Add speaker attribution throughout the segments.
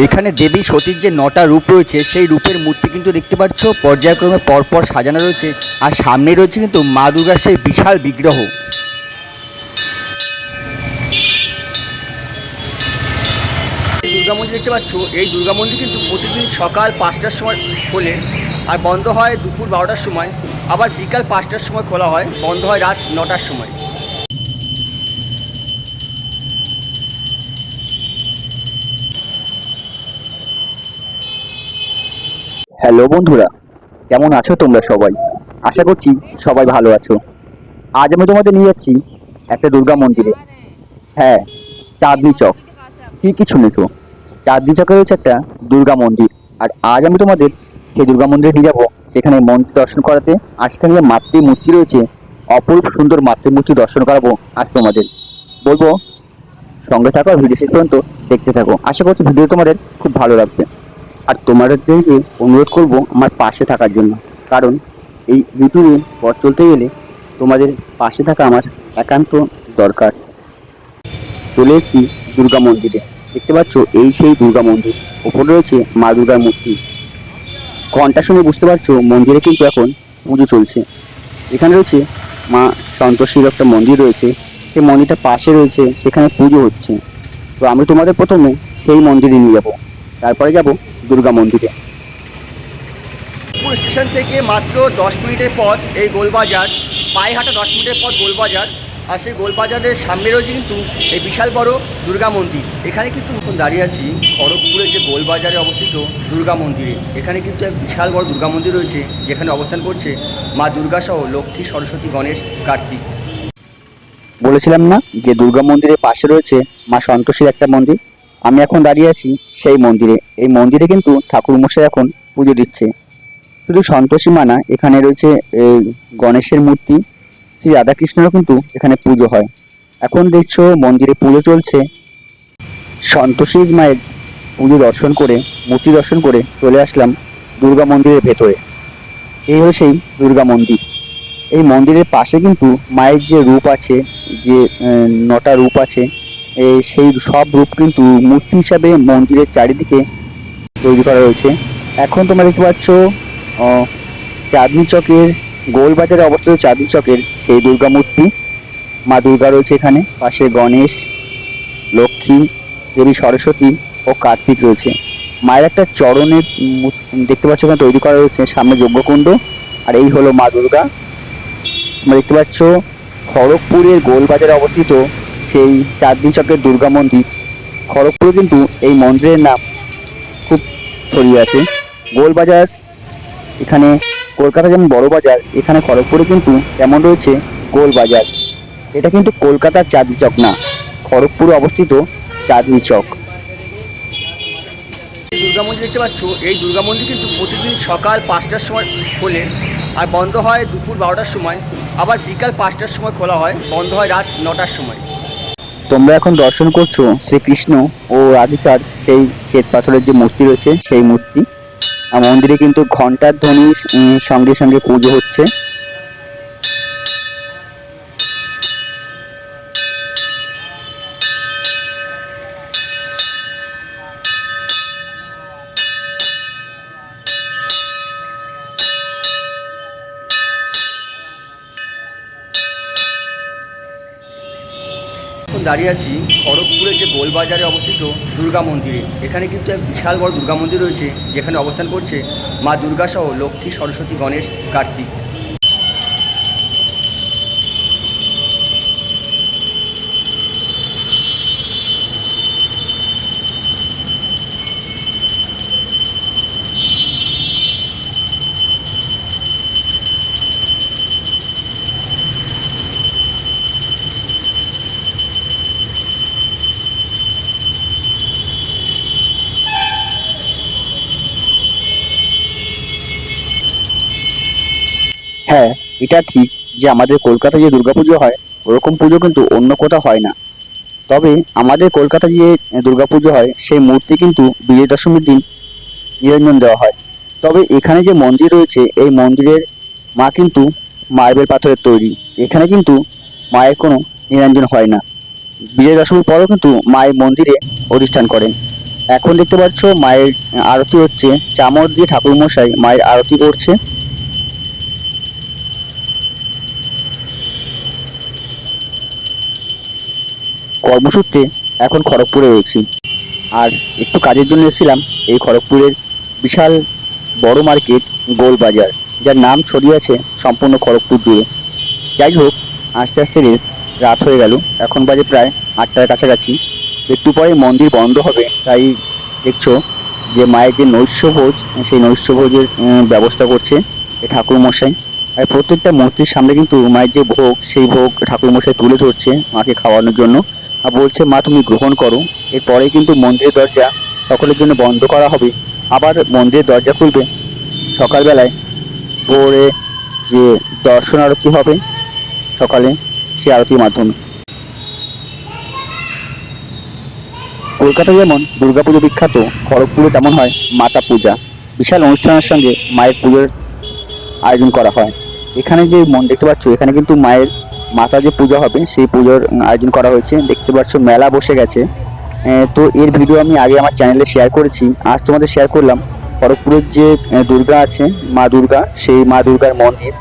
Speaker 1: এখানে দেবী সতীর যে নটা রূপ রয়েছে, সেই রূপের মূর্তি কিন্তু দেখতে পাচ্ছ। পর্যায়ক্রমে পরপর সাজানো রয়েছে। আর সামনে রয়েছে কিন্তু মা দুর্গার সেই বিশাল বিগ্রহ। দুর্গা মন্দির দেখতে পাচ্ছ? এই দুর্গা মন্দির কিন্তু প্রতিদিন সকাল পাঁচটার সময় খোলে আর বন্ধ হয় দুপুর বারোটার সময়। আবার বিকাল পাঁচটার সময় খোলা হয়, বন্ধ হয় রাত নটার সময়। হ্যালো বন্ধুরা, কেমন আছো তোমরা সবাই? আশা করছি সবাই ভালো আছো। আজ আমি তোমাদের নিয়ে যাচ্ছি একটা দুর্গা মন্দিরে। হ্যাঁ চাঁদনি চক। ঠিকই শুনেছ চাঁদনি চকে রয়েছে একটা দুর্গা মন্দির। আর আজ আমি তোমাদের সেই দুর্গা মন্দিরে নিয়ে যাব, সেখানে মন্দির দর্শন করাতে। আর সেখানে যে মাতৃ মূর্তি রয়েছে, অপরূপ সুন্দর মাতৃমূর্তি দর্শন করাবো আজ তোমাদের। বলব, সঙ্গে থাকো ভিডিও শেষ পর্যন্ত দেখতে থাকো। আশা করছি ভিডিও তোমাদের খুব ভালো লাগবে। আর তোমাদেরকে অনুরোধ করব আমার পাশে থাকার জন্য। কারণ এই ইউটিউবে পথ চলতে গেলে তোমাদের পাশে থাকা আমার একান্ত দরকার। চলে এসেছি দুর্গা মন্দিরে। দেখতে পাচ্ছ, এই সেই দুর্গা মন্দির। ওপরে রয়েছে মা দুর্গার মূর্তি। ঘণ্টা শুনে বুঝতে পারছ, মন্দিরে কিন্তু এখন পুজো চলছে। এখানে রয়েছে মা সন্তোষীর একটা মন্দির রয়েছে। সেই মন্দিরটা পাশে রয়েছে, সেখানে পুজো হচ্ছে। তো আমি তোমাদের প্রথমে সেই মন্দিরে নিয়ে যাব। তারপরে যাব দুর্গা মন্দিরে। স্টেশন থেকে মাত্র দশ মিনিটের পথ এই গোলবাজার পায়ে হাঁটা দশ মিনিটের পথ গোলবাজার আর সেই গোলবাজারের সামনে রয়েছে কিন্তু এই বিশাল বড় দুর্গা মন্দির। এখানে কিন্তু এখন দাঁড়িয়ে আছি খড়গপুরের যে গোলবাজারে অবস্থিত দুর্গা মন্দিরে। এখানে কিন্তু এক বিশাল বড় দুর্গা মন্দির রয়েছে যেখানে অবস্থান করছে মা দুর্গা সহ লক্ষ্মী সরস্বতী গণেশ কার্তিক। বলেছিলাম না যে দুর্গা মন্দিরের পাশে রয়েছে মা সন্তোষীর একটা মন্দির? আমি এখন দাঁড়িয়ে আছি সেই মন্দিরে। এই মন্দিরে কিন্তু ঠাকুর মশাই এখন পুজো দিচ্ছে। শুধু সন্তোষী মানা এখানে রয়েছে গণেশের মূর্তি। শ্রী রাধাকৃষ্ণেরও কিন্তু এখানে পুজো হয়। এখন দেখছ মন্দিরে পুজো চলছে। সন্তোষী মায়ের পুজো দর্শন করে, মূর্তি দর্শন করে চলে আসলাম দুর্গা মন্দিরের ভেতরে। এই হলো সেই দুর্গা মন্দির। এই মন্দিরের পাশে কিন্তু মায়ের যে রূপ আছে, যে নটা রূপ আছে সেই সব রূপ কিন্তু মূর্তি হিসাবে মন্দিরের চারিদিকে তৈরি করা হয়েছে এখন তোমরা দেখতে পাচ্ছ চাঁদনি চকের, গোলবাজারে অবস্থিত চাঁদনি চকের সেই দুর্গা মূর্তি। মা দুর্গা রয়েছে এখানে, পাশে গণেশ, লক্ষ্মী, দেবী সরস্বতী ও কার্তিক রয়েছে। মায়ের একটা চরণের দেখতে পাচ্ছ এখানে তৈরি করা রয়েছে, সামনে যজ্ঞকুণ্ড, আর এই হলো মা দুর্গা। তোমরা দেখতে পাচ্ছ, খড়গপুরের গোলবাজারে অবস্থিত সেই চাঁদনি চকের দুর্গা মন্দির। খড়গপুরে কিন্তু এই মন্দিরের নাম খুব ছড়িয়ে আছে। গোলবাজার এখানে, কলকাতা যেমন বড় বাজার, এখানে খড়গপুরে কিন্তু তেমন রয়েছে গোলবাজার এটা কিন্তু কলকাতার চাঁদনি চক না, খড়গপুরে অবস্থিত চাঁদনি চক দুর্গা মন্দির দেখতে পাচ্ছ? এই দুর্গা মন্দির কিন্তু প্রতিদিন সকাল পাঁচটার সময় খোলে আর বন্ধ হয় দুপুর বারোটার সময়। আবার বিকাল পাঁচটার সময় খোলা হয়, বন্ধ হয় রাত নটার সময়। তোমরা এখন দর্শন করছ শ্রীকৃষ্ণ ও রাধিকার সেই শ্বেত পাথরের যে মূর্তি রয়েছে, সেই মূর্তি। মন্দিরে কিন্তু ঘণ্টার ধ্বনি সঙ্গে সঙ্গে পুজো হচ্ছে। এখন দাঁড়িয়ে আছি খড়গপুরের যে গোলবাজারে অবস্থিত দুর্গা মন্দিরে। এখানে কিন্তু এক বিশাল বড় দুর্গা মন্দির রয়েছে, যেখানে অবস্থান করছে মা দুর্গা সহ লক্ষ্মী, সরস্বতী, গণেশ, কার্তিক। হ্যাঁ এটা ঠিক যে আমাদের কলকাতায় যে দুর্গাপুজো হয়, ওরকম পুজো কিন্তু অন্য কোথাও হয় না। তবে আমাদের কলকাতায় যে দুর্গাপুজো হয়, সেই মূর্তি কিন্তু বিজয় দশমীর দিন নিরঞ্জন দেওয়া হয়। তবে এখানে যে মন্দির রয়েছে, এই মন্দিরের মা কিন্তু মার্বেল পাথরের তৈরি। এখানে কিন্তু মায়ের কোনো নিরঞ্জন হয় না। বিজয় দশমীর পরও কিন্তু মায়ের মন্দিরে অধিষ্ঠান করেন। এখন দেখতে পাচ্ছ মায়ের আরতি হচ্ছে, চামর দিয়ে ঠাকুরমশাই মায়ের আরতি করছে। কর্মসূত্রে এখন খড়গপুরে রয়েছি। আর একটু কাজের জন্য এসেছিলাম এই খড়গপুরের বিশাল বড় মার্কেট গোলবাজার যার নাম ছড়িয়ে আছে সম্পূর্ণ খড়গপুর জুড়ে। যাই হোক আস্তে আস্তে রাত হয়ে গেল। এখন বাজে প্রায় আটটার কাছাকাছি। একটু পরে মন্দির বন্ধ হবে তাই দেখছ যে মায়ের যে নৈশভোজ সেই নৈশভোজের উম, ব্যবস্থা করছে এই ঠাকুরমশাই। আর প্রত্যেকটা মূর্তির সামনে কিন্তু মায়ের যে ভোগ সেই ভোগ ঠাকুরমশাই তুলে ধরছে মাকে খাওয়ানোর জন্য। বলছে, মা, তুমি গ্রহণ করো। এরপরে কিন্তু মন্দিরের দরজা সকলের জন্য বন্ধ করা হবে। আবার মন্দিরের দরজা খুলবে সকালবেলায়। ভোরে যে দর্শন আরতি হবে সকালে, সে আরতির মাধ্যমে। কলকাতা যেমন দুর্গাপুজো বিখ্যাত, খড়গপুরে তেমন হয় মাতা পূজা। বিশাল অনুষ্ঠানের সঙ্গে মায়ের পুজোর আয়োজন করা হয়। এখানে যে মন দেখতে পাচ্ছ, এখানে কিন্তু মায়ের মাতা যে পূজা হবে সেই পুজোর আয়োজন করা হয়েছে। দেখতে পাচ্ছ, মেলা বসে গেছে। তো এর ভিডিও আমি আগে আমার চ্যানেলে শেয়ার করেছি। আজ তোমাদের শেয়ার করলাম। খড়গপুরের যে দুর্গা আছে, মা দুর্গা, সেই মা দুর্গার মন্দির।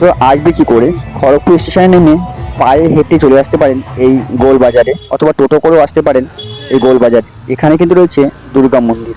Speaker 1: তো আসবে কি করে? খড়গপুর স্টেশনে নেমে পায়ে হেঁটে চলে আসতে পারেন এই গোল বাজারে অথবা টোটো করেও আসতে পারেন এই গোল বাজার এখানে কিন্তু রয়েছে দুর্গা মন্দির।